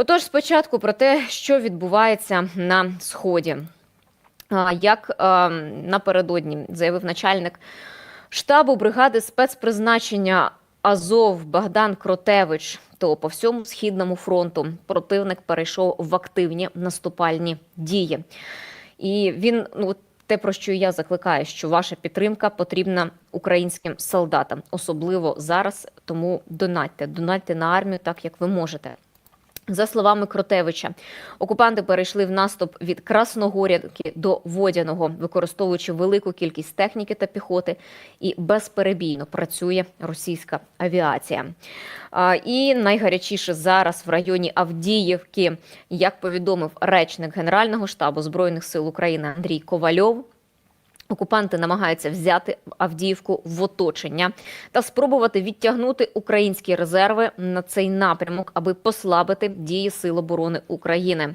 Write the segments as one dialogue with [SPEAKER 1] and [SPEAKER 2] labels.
[SPEAKER 1] Отож, спочатку про те, що відбувається на сході. Як напередодні заявив начальник штабу бригади спецпризначення Азов Богдан Кротевич, то по всьому східному фронту противник перейшов в активні наступальні дії. І він ну те, про що я закликаю, що ваша підтримка потрібна українським солдатам, особливо зараз. Тому донатьте, донатьте на армію так, як ви можете. За словами Кротевича, окупанти перейшли в наступ від Красногорівки до Водяного, використовуючи велику кількість техніки та піхоти, і безперебійно працює російська авіація. І найгарячіше зараз в районі Авдіївки, як повідомив речник Генерального штабу збройних сил України Андрій Ковальов. Окупанти намагаються взяти Авдіївку в оточення та спробувати відтягнути українські резерви на цей напрямок, аби послабити дії Сил оборони України.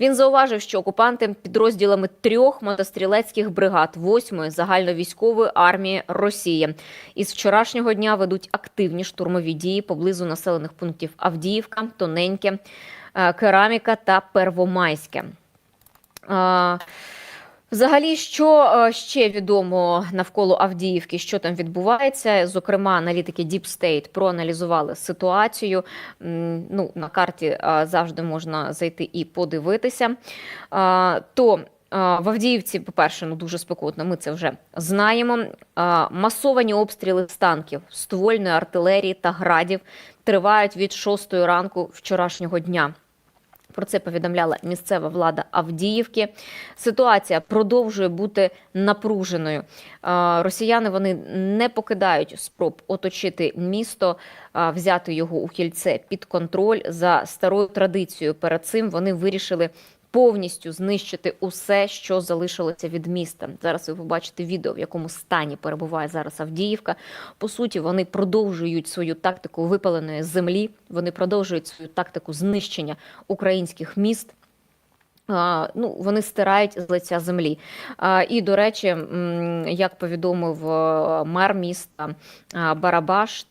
[SPEAKER 1] Він зауважив, що окупанти підрозділами трьох мотострілецьких бригад 8-ї загальновійськової армії Росії із вчорашнього дня ведуть активні штурмові дії поблизу населених пунктів Авдіївка, Тоненьке, е, Кераміка та Первомайське. Взагалі, що е, ще відомо навколо Авдіївки, що там відбувається? Зокрема, аналітики Deep State проаналізували ситуацію. Ну, на карті е, завжди можна зайти і подивитися. Е, То в Авдіївці, по-перше, ну дуже спекотно, ми це вже знаємо. Масовані обстріли з танків, ствольної артилерії та градів тривають від 6 ранку вчорашнього дня. Про це повідомляла місцева влада Авдіївки. Ситуація продовжує бути напруженою. Е, Росіяни вони не покидають спроб оточити місто, е, взяти його у кільце під контроль за старою традицією. Перед цим вони вирішили. Повністю знищити усе, що залишилося від міста. Зараз ви побачите відео, в якому стані перебуває зараз Авдіївка. По суті, вони продовжують свою тактику випаленої землі. Вони продовжують свою тактику знищення українських міст. Ну, вони стирають з лиця землі. І, до речі, як повідомив е, мер міста Барабаш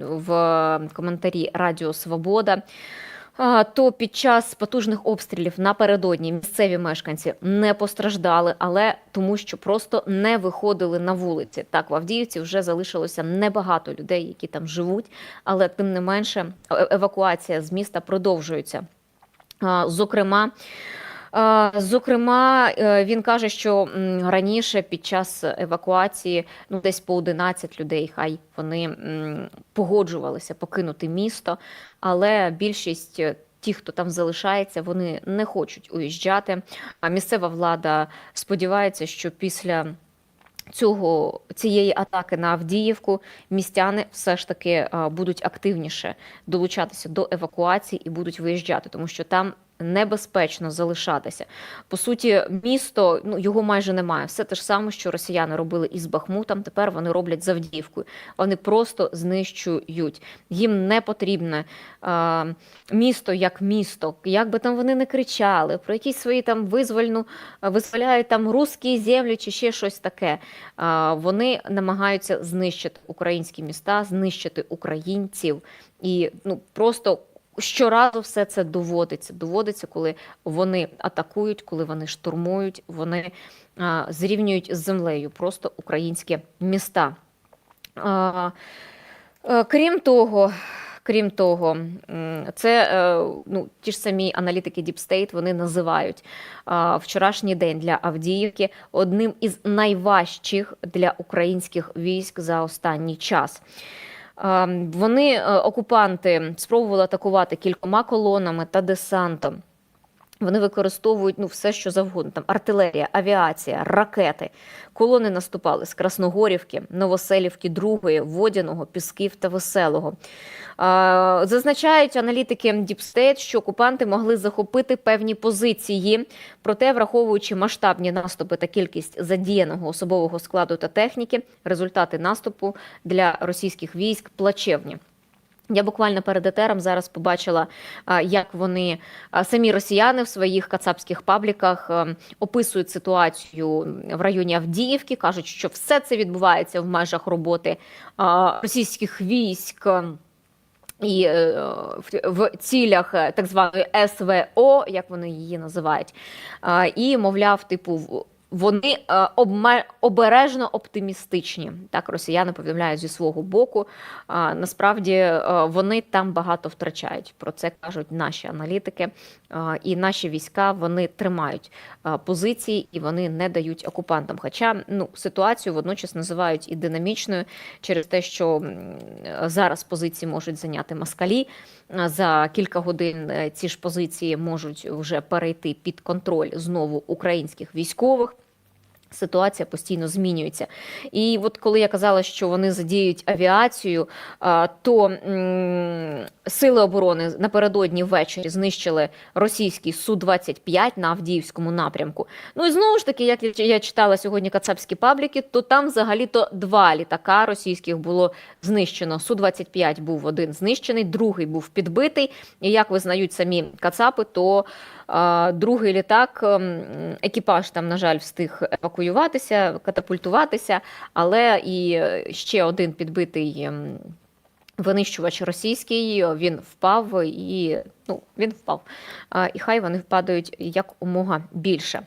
[SPEAKER 1] в коментарі Радіо Свобода. То під час потужних обстрілів напередодні місцеві мешканці не постраждали, але тому, що просто не виходили на вулиці. Так, в Авдіївці вже залишилося небагато людей, які там живуть, але тим не менше е- евакуація з міста продовжується. Зокрема. Зокрема, е, він каже, що раніше під час евакуації ну десь по 11 людей, хай вони погоджувалися покинути місто, але більшість е, ті, хто там залишається, вони не хочуть уїжджати. А місцева влада сподівається, що після цього цієї атаки на Авдіївку містяни все ж таки будуть активніше долучатися до евакуації і будуть виїжджати, тому що там небезпечно залишатися. По суті, місто ну його майже немає. Все те ж саме, що росіяни робили із Бахмутом. Тепер вони роблять з. Вони просто знищують. Їм не потрібне е, місто як місто. Як би там вони не кричали, про якісь свої там визвольну визволяють там русські землі чи ще щось таке. Е, вони намагаються знищити українські міста, знищити українців і ну просто. Щоразу все це доводиться. Доводиться, коли вони атакують, коли вони штурмують, вони а, зрівнюють з землею просто українські міста. А, а, крім того, крім того, це е, ну, ті ж самі аналітики Deep State, вони називають а, вчорашній день для Авдіївки одним із найважчих для українських військ за останній час. Вони е, окупанти спробували атакувати кількома колонами та десантом. Вони використовують ну все, що завгодно. Там артилерія, авіація, ракети. Колони наступали з Красногорівки, Новоселівки, Другої, Водяного, Пісків та Веселого. Зазначають аналітики State, що окупанти могли захопити певні позиції, проте, враховуючи масштабні наступи та кількість задіяного особового складу та техніки, результати наступу для російських військ плачевні. Я буквально перед етером зараз побачила, як вони самі росіяни в своїх кацапських пабліках описують ситуацію в районі Авдіївки. кажуть, що все це відбувається в межах роботи російських військ. І е, в, цілях е, так званої СВО, як вони її називають, і мовляв, типу, вони е, обме- обережно оптимістичні. Так росіяни повідомляють зі свого боку. А, насправді е, вони там багато втрачають. Про це кажуть наші аналітики. А, і наші війська вони тримають позиції і вони не дають окупантам. Хоча ну ситуацію водночас називають і динамічною через те, що зараз позиції можуть зайняти москалі. За кілька годин е, ці ж позиції можуть вже перейти під контроль знову українських військових. Ситуація постійно змінюється. І от коли я казала, що вони задіють авіацію, то сили оборони напередодні ввечері знищили російський Су-25 на Авдіївському напрямку. Ну і знову ж таки, як я- читала сьогодні кацапські пабліки, то там взагалі-то два літака російських було знищено. Су-25 був один знищений, другий був підбитий. І як визнають самі кацапи, то другий літак, ем, екіпаж там, на жаль, встиг евакуюватися, катапультуватися, але і ще один підбитий ем, винищувач російський, він впав і ну, він впав. І хай вони впадають якомога більше.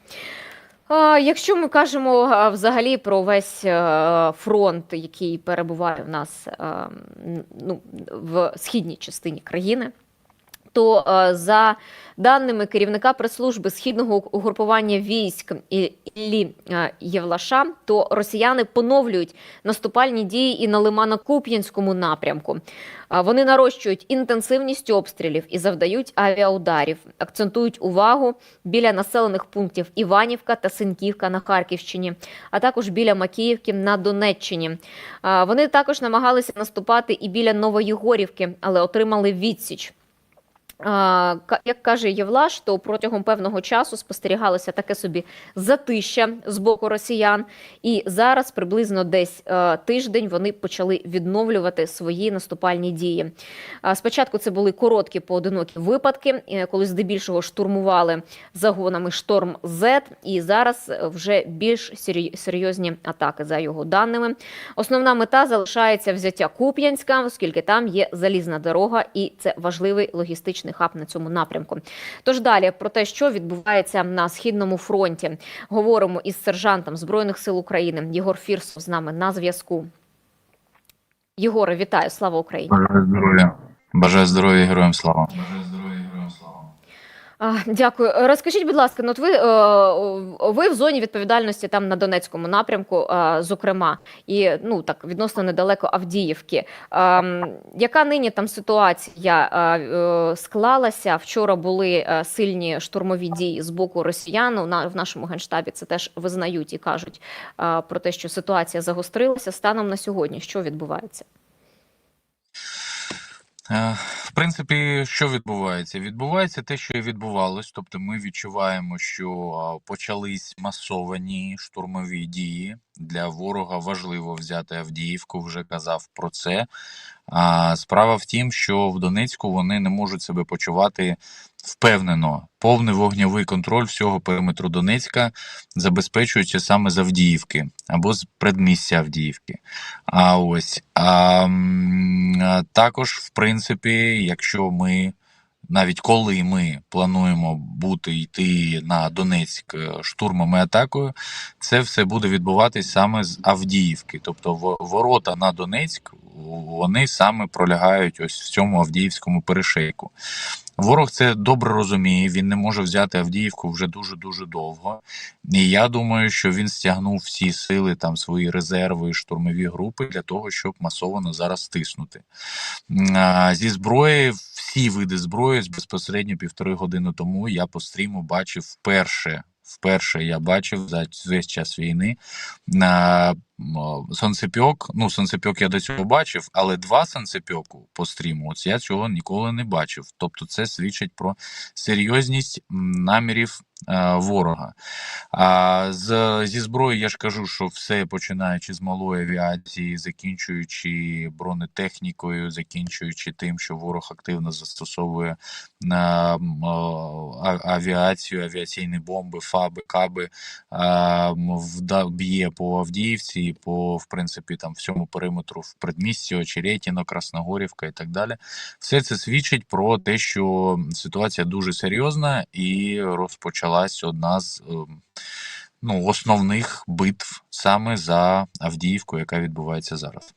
[SPEAKER 1] А, Якщо ми кажемо взагалі про весь е, фронт, який перебуває в нас е, ну, в східній частині країни, то е, за даними керівника прес-служби східного угрупування військ Іллі е, Євлаша, то росіяни поновлюють наступальні дії і на Лимано-Куп'янському напрямку. А Вони нарощують інтенсивність обстрілів і завдають авіаударів, акцентують увагу біля населених пунктів Іванівка та Синківка на Харківщині, а також біля Макіївки на Донеччині. Вони також намагалися наступати і біля Новоєгорівки, але отримали відсіч. Як каже Євлаш, то протягом певного часу спостерігалося таке собі затища з боку росіян, і зараз приблизно десь е, тиждень вони почали відновлювати свої наступальні дії. Спочатку це були короткі поодинокі випадки, е, коли здебільшого штурмували загонами шторм Z, і зараз е, вже більш серйозні атаки за його даними. Основна мета залишається взяття Куп'янська, оскільки там є залізна дорога, і це важливий логістичний хаб на цьому напрямку. Тож далі про те, що відбувається на східному фронті, говоримо із сержантом збройних сил України Єгор Фірсов з нами на зв'язку. Єгоре, вітаю! Слава Україні!
[SPEAKER 2] Бажаю здоров'я. Бажаю здоров'я, героям слава. Бажаю здоров'я, героям слава.
[SPEAKER 1] Дякую. Розкажіть, будь ласка, ну от ви, е, ви в зоні відповідальності там на Донецькому напрямку, е, зокрема, і ну так відносно недалеко Авдіївки. Ем, Яка нині там ситуація е, е, склалася? Вчора були е, сильні штурмові дії з боку росіян. В нашому генштабі це теж визнають і кажуть е, про те, що ситуація загострилася. Станом на сьогодні, що відбувається?
[SPEAKER 2] Е, В принципі, що відбувається? Відбувається те, що і відбувалось. Тобто, ми відчуваємо, що почались масовані штурмові дії. Для ворога важливо взяти Авдіївку. Вже казав про це. А справа в тім, що в Донецьку вони не можуть себе почувати впевнено. Повний вогневий контроль всього периметру Донецька забезпечується саме з Авдіївки або з предмістя Авдіївки. А ось а, також, в принципі, якщо ми навіть коли ми плануємо бути йти на Донецьк е, штурмом і атакою, це все буде відбуватись саме з Авдіївки. Тобто во- ворота на Донецьк вони саме пролягають ось в цьому Авдіївському перешейку. Ворог це добре розуміє. Він не може взяти Авдіївку вже дуже дуже довго. І я думаю, що він стягнув всі сили, там свої резерви, штурмові групи для того, щоб масово зараз стиснути. Зі зброї, всі види зброї, безпосередньо півтори години тому я по стріму бачив вперше. Вперше я бачив за весь час війни сонцепьок. Ну, сонцепьок я до цього бачив, але два сонцепьоку по стріму, ось я цього ніколи не бачив. Тобто, це свідчить про серйозність намірів е, ворога. А з, зі зброї я ж кажу, що все починаючи з малої авіації, закінчуючи бронетехнікою, закінчуючи тим, що ворог активно застосовує на а- авіацію, авіаційні бомби, фаби, каби, а, б'є по Авдіївці, по в принципі там всьому периметру в предмісті, Очеретіно, Красногорівка і так далі. Все це свідчить про те, що ситуація дуже серйозна і розпочалась одна з ем, ну, основних битв саме за Авдіївку, яка відбувається зараз.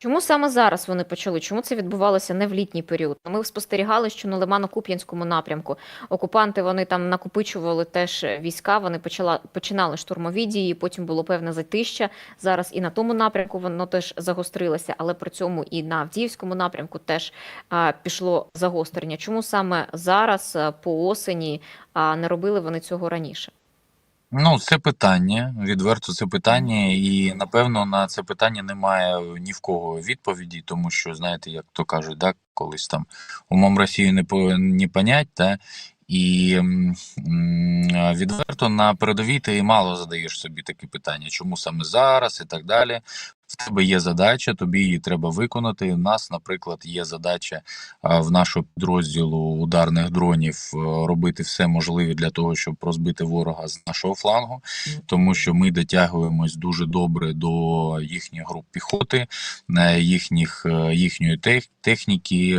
[SPEAKER 1] Чому саме зараз вони почали? Чому це відбувалося не в літній період? Ми спостерігали, що на Лимано-Куп'янському напрямку окупанти вони там накопичували теж війська. Вони почала починали штурмові дії. Потім було певне затища. Зараз і на тому напрямку воно теж загострилося, але при цьому і на Авдіївському напрямку теж а, пішло загострення. Чому саме зараз по осені а не робили вони цього раніше?
[SPEAKER 2] Ну, це питання, відверто це питання, і напевно на це питання немає ні в кого відповіді, тому що, знаєте, як то кажуть, да, колись там умом Росію не, по, не понять, да, і м, відверто на передовій ти мало задаєш собі такі питання, чому саме зараз і так далі. В тебе є задача, тобі її треба виконати. У нас, наприклад, є задача в нашого підрозділу ударних дронів е, робити все можливе для того, щоб розбити ворога з нашого флангу, тому що ми дотягуємось дуже добре до їхніх груп піхоти, е, їхніх, е, їхньої техніки.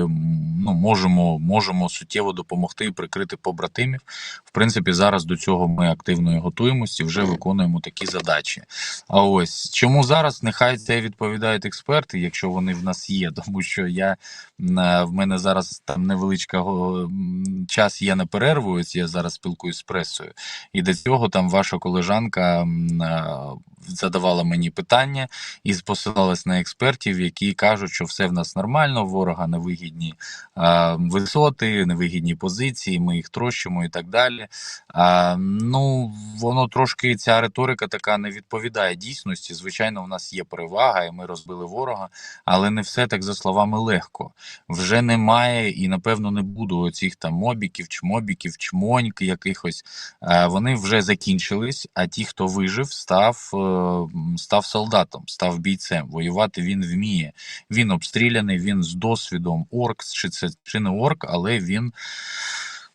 [SPEAKER 2] Ну, можемо, можемо суттєво допомогти і прикрити побратимів. В принципі, зараз до цього ми активно готуємося і вже виконуємо такі задачі. А ось чому зараз нехай це відповідають експерти, якщо вони в нас є, тому що я е, в мене зараз там невеличка час є на перерву. Ось я зараз спілкуюсь з пресою, і до цього там ваша колежанка е, задавала мені питання і посилалась на експертів, які кажуть, що все в нас нормально, ворога невигідні е, висоти, невигідні позиції, ми їх трощимо і так далі. Ну, воно трошки ця риторика така не відповідає дійсності. Звичайно, у нас є перевага, і ми розбили ворога, але не все так за словами легко. Вже немає і напевно не буде оцих там мобіків, чмобіків, чмоньк якихось. Е, вони вже закінчились. А ті, хто вижив, став, е, став солдатом, став бійцем. Воювати він вміє. Він обстріляний, він з досвідом орк, чи це чи не орк, але він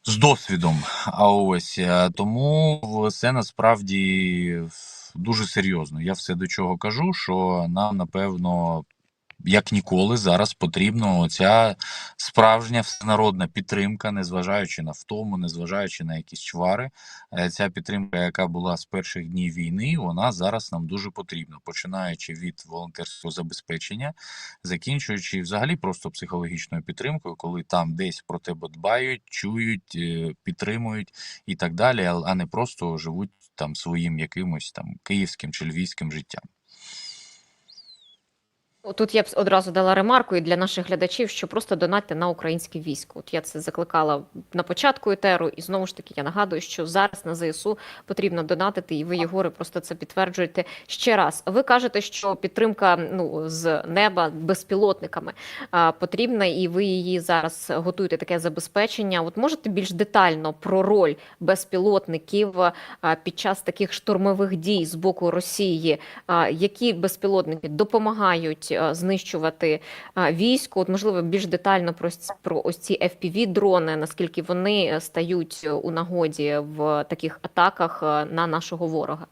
[SPEAKER 2] з досвідом. А ось е, тому це насправді дуже серйозно. Я все до чого кажу, що нам напевно. Як ніколи зараз потрібна ця справжня всенародна підтримка, незважаючи на втому, незважаючи на якісь чвари. Е, Ця підтримка, яка була з перших днів війни, вона зараз нам дуже потрібна, починаючи від волонтерського забезпечення, закінчуючи взагалі просто психологічною підтримкою, коли там десь про тебе дбають, чують, е, підтримують і так далі, а а не просто живуть там своїм якимось там київським чи львівським життям.
[SPEAKER 1] Тут я б одразу дала ремарку і для наших глядачів, що просто донатьте на українське військо. От я це закликала на початку етеру, і знову ж таки я нагадую, що зараз на ЗСУ потрібно донатити, і ви, Єгоре, просто це підтверджуєте ще раз. Ви кажете, що підтримка ну з неба безпілотниками а, потрібна, і ви її зараз готуєте таке забезпечення. От можете більш детально про роль безпілотників а, під час таких штурмових дій з боку Росії, а, які безпілотники допомагають знищувати а, військо? От можливо більш детально про, про ось ці fpv дрони наскільки вони е, стають е, у нагоді в таких атаках е, на нашого ворога?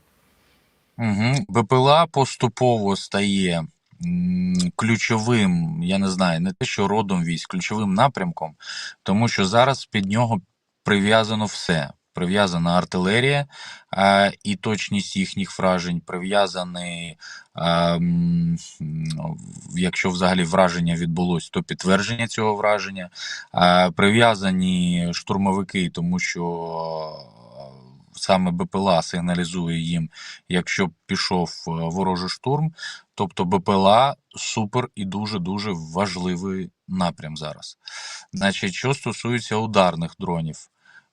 [SPEAKER 2] Угу. БПЛА поступово стає ключовим, я не знаю, не те, що родом військ, ключовим напрямком, тому що зараз під нього прив'язано все. Прив'язана артилерія а, і точність їхніх вражень, прив'язаний, в- якщо взагалі враження відбулось, то підтвердження цього враження, а, прив'язані штурмовики, тому що саме БПЛА сигналізує їм якщо пішов е, ворожий штурм. Тобто БПЛА супер і дуже дуже важливий напрям зараз. Значить, що стосується ударних дронів,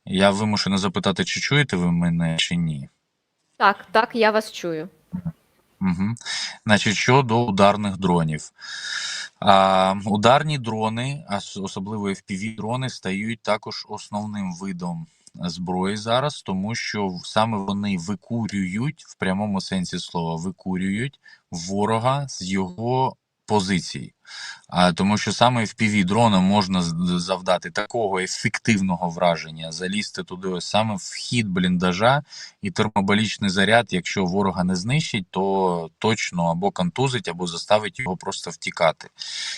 [SPEAKER 2] я вимушений запитати, чи чуєте ви мене, чи ні.
[SPEAKER 1] Так, так, я вас чую.
[SPEAKER 2] Угу. Значить, щодо ударних дронів. А, ударні дрони, особливо fpv дрони, стають також основним видом зброї зараз, тому що саме вони викурюють в прямому сенсі слова, викурюють ворога з його позицій. А, тому що саме fpv дроном можна завдати такого ефективного враження, залізти туди ось саме в хід бліндажа і термобалічний заряд, якщо ворога не знищить, то точно або контузить, або заставить його просто втікати.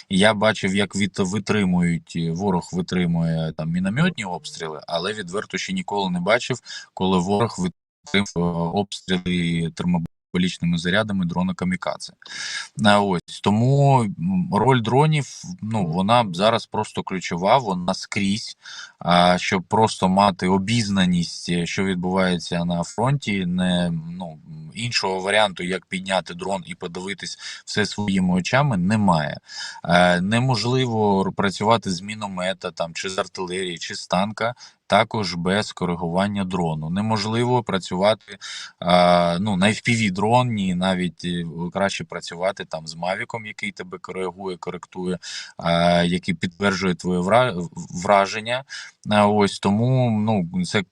[SPEAKER 2] Я бачив, як від витримують ворог витримує там мінометні обстріли, але відверто ще ніколи не бачив, коли ворог витримує обстріли термобалічними зарядами дрона камікадзе. Ось тому роль дронів ну вона зараз просто ключова, вона скрізь. А щоб просто мати обізнаність, е, що відбувається на фронті, не ну іншого варіанту, як підняти дрон і подивитись все своїми очами, немає. Е, неможливо працювати з міномета там чи з артилерії, чи з танка. Також без коригування дрону неможливо працювати а, ну на FPV дроні, навіть е, краще працювати там з Мавіком, який тебе коригує, коректує, а, який підтверджує твоє враження. А, ось тому ну це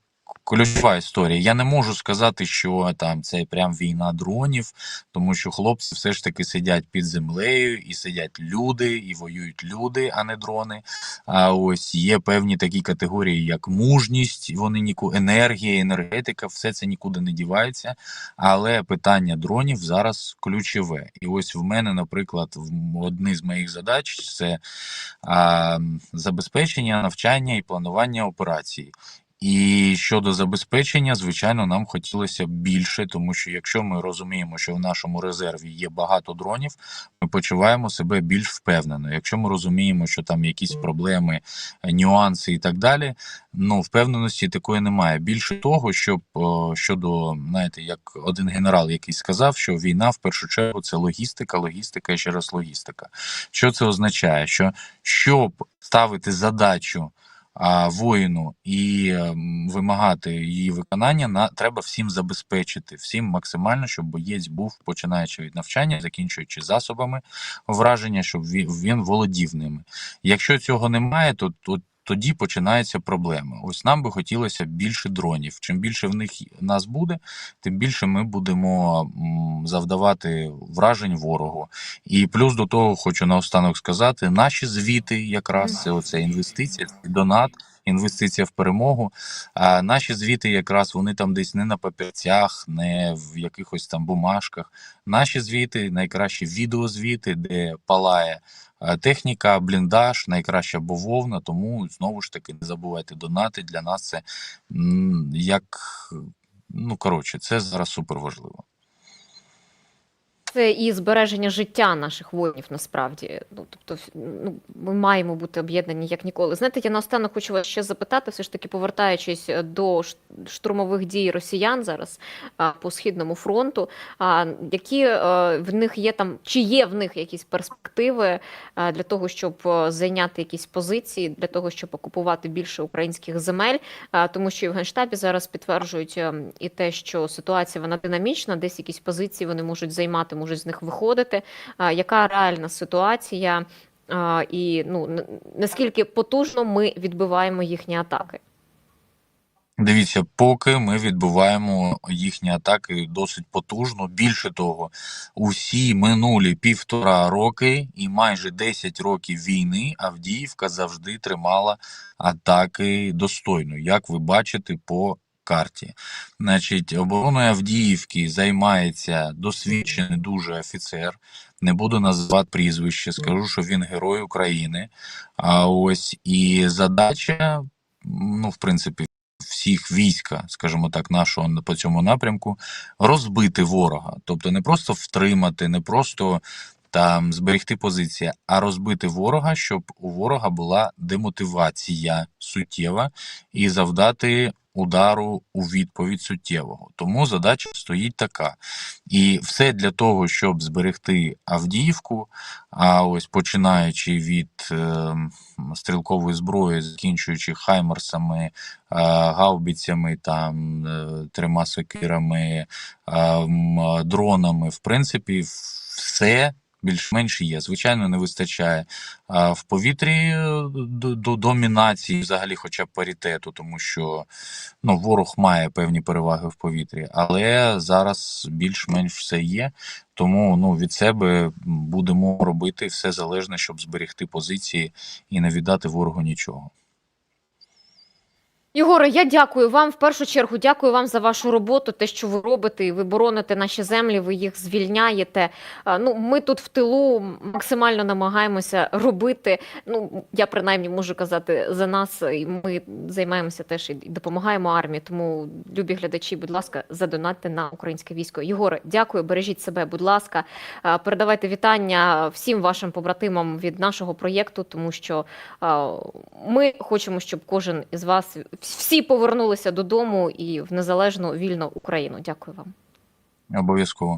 [SPEAKER 2] ключова історія. Я не можу сказати, що там це прям війна дронів, тому що хлопці все ж таки сидять під землею, і сидять люди, і воюють люди, а не дрони. А ось є певні такі категорії, як мужність, вони ніку енергія, енергетика, все це нікуди не дівається. Але питання дронів зараз ключове. І ось в мене, наприклад, одні з моїх задач це а, забезпечення, навчання і планування операцій. І щодо забезпечення, звичайно, нам хотілося б більше, тому що якщо ми розуміємо, що в нашому резерві є багато дронів, ми почуваємо себе більш впевнено. Якщо ми розуміємо, що там якісь проблеми, е, нюанси і так далі, ну впевненості такої немає. Більше того, щоб щодо, знаєте, як один генерал, який сказав, що війна в першу чергу це логістика, логістика і ще раз логістика. Що це означає? Що щоб ставити задачу воїну і ем, вимагати її виконання, на треба всім забезпечити, всім максимально, щоб боєць був починаючи від навчання, закінчуючи засобами враження, щоб він, володів ними. Якщо цього немає, то, то тоді починаються проблеми. Ось нам би хотілося більше дронів. Чим більше в них нас буде, тим більше ми будемо завдавати вражень ворогу. І плюс до того хочу наостанок сказати: наші звіти, якраз це оце інвестиція, донат. Інвестиція в перемогу. А наші звіти, якраз вони там десь не на папірцях, не в якихось там бумажках. Наші звіти, найкращі відеозвіти, де палає техніка, бліндаж, найкраща бововна. Тому знову ж таки не забувайте донати. Для нас це як ну коротше, це зараз супер важливо.
[SPEAKER 1] Це і збереження життя наших воїнів насправді. Ну тобто, ну ми маємо бути об'єднані як ніколи. Знаєте, я наостанок хочу вас ще запитати, все ж таки повертаючись е, до штурмових дій росіян зараз а, по східному фронту. А які е, в них є там, чи є в них якісь перспективи е, для того, щоб зайняти якісь позиції, для того, щоб окупувати більше українських земель? А, тому що і в генштабі зараз підтверджують ем, і те, що ситуація вона динамічна, десь якісь позиції вони можуть займати, можуть з них виходити. Яка реальна ситуація? І ну наскільки потужно ми відбиваємо їхні атаки?
[SPEAKER 2] Дивіться, поки ми відбиваємо їхні атаки досить потужно. Більше того, усі минулі півтора роки і майже 10 років війни Авдіївка завжди тримала атаки достойно, як ви бачите по карті. Значить, обороною Авдіївки займається досвідчений дуже офіцер. Не буду називати прізвище, скажу, що він герой України. А ось і задача, ну, в принципі, всіх війська, скажімо так, нашого по цьому напрямку, розбити ворога. Тобто не просто втримати, не просто там зберегти позиції, а розбити ворога, щоб у ворога була демотивація суттєва і завдати удару у відповідь суттєвого. Тому задача стоїть така. І все для того, щоб зберегти Авдіївку, а ось починаючи від е, стрілкової зброї, закінчуючи хаймерсами, е, гаубицями, там е, трьома сокирами, е, дронами, в принципі, все більш-менш є. Звичайно, не вистачає в повітрі е, до, до домінації, взагалі, хоча б паритету, тому що ну, ворог має певні переваги в повітрі, але зараз більш-менш все є. Тому ну, від себе будемо робити все залежне, щоб зберегти позиції і не віддати ворогу нічого.
[SPEAKER 1] Єгоре, я дякую вам в першу чергу. Дякую вам за вашу роботу, те, що ви робите, ви бороните наші землі, ви їх звільняєте. Ну, ми тут в тилу максимально намагаємося робити. Ну, я принаймні можу казати за нас, і ми займаємося теж і допомагаємо армії. Тому, любі глядачі, будь ласка, задонатьте на українське військо. Єгоре, дякую, бережіть себе, будь ласка. Передавайте вітання всім вашим побратимам від нашого проєкту, тому що ми хочемо, щоб кожен із вас всі повернулися додому і в незалежну вільну Україну. Дякую вам.
[SPEAKER 2] Обов'язково.